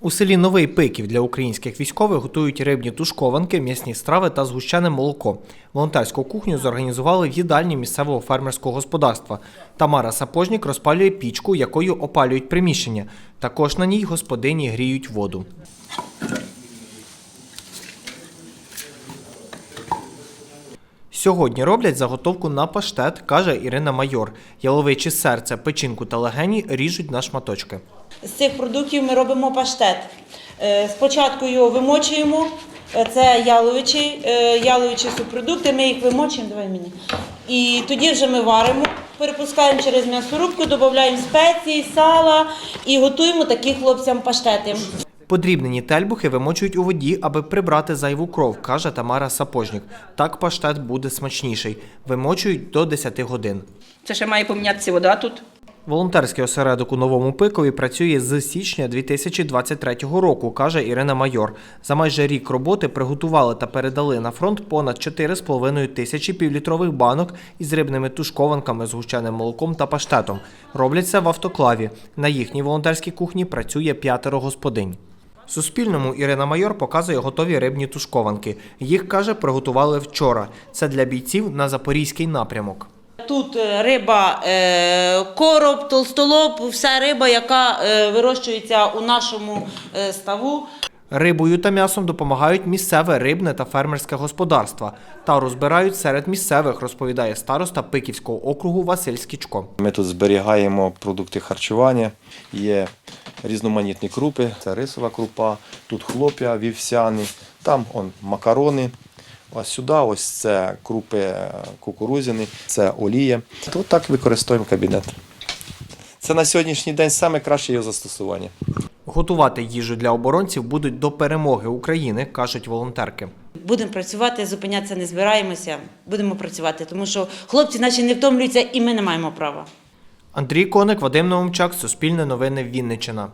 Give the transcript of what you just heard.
У селі Новий Пиків для українських військових готують рибні тушкованки, м'ясні страви та згущене молоко. Волонтерську кухню зорганізували в їдальні місцевого фермерського господарства. Тамара Сапожнік розпалює пічку, якою опалюють приміщення. Також на ній господині гріють воду. Сьогодні роблять заготовку на паштет, каже Ірина Майор. Яловичі серце, печінку та легені ріжуть на шматочки. З цих продуктів ми робимо паштет. Е, Спочатку його вимочуємо. Е, Це яловичі, е, яловичі субпродукти, ми їх вимочуємо, давай мені. І тоді вже ми варимо, перепускаємо через м'ясорубку, додаємо спеції, сала і готуємо такі хлопцям паштети. Подрібнені тельбухи вимочують у воді, аби прибрати зайву кров, каже Тамара Сапожнік. Так паштет буде смачніший. Вимочують до 10 годин. Це ще має помінятися вода тут. Волонтерський осередок у Новому Пикові працює з січня 2023 року, каже Ірина Майор. За майже рік роботи приготували та передали на фронт понад 4,5 тисячі півлітрових банок із рибними тушкованками, згущеним молоком та паштетом. Роблять це в автоклаві. На їхній волонтерській кухні працює п'ятеро господинь. Суспільному Ірина Майор показує готові рибні тушкованки. Їх каже, приготували вчора. Це для бійців на запорізький напрямок. Тут е, риба, е, короб, толстолоб, вся риба, яка е, вирощується у нашому ставу. Рибою та м'ясом допомагають місцеве рибне та фермерське господарство. Та розбирають серед місцевих, розповідає староста Пиківського округу Василь Скічко. Ми тут зберігаємо продукти харчування, є різноманітні крупи, це рисова крупа, тут хлоп'я вівсяні, там он, макарони. Ось сюди, ось це крупи кукурузяні, це олія. Тут так використовуємо кабінет. Це на сьогоднішній день саме краще його застосування. Готувати їжу для оборонців будуть до перемоги України, кажуть волонтерки. Будемо працювати, зупинятися не збираємося. Будемо працювати, тому що хлопці наші не втомлюються, і ми не маємо права. Андрій Коник, Вадим Новомчак, Суспільне новини Вінниччина.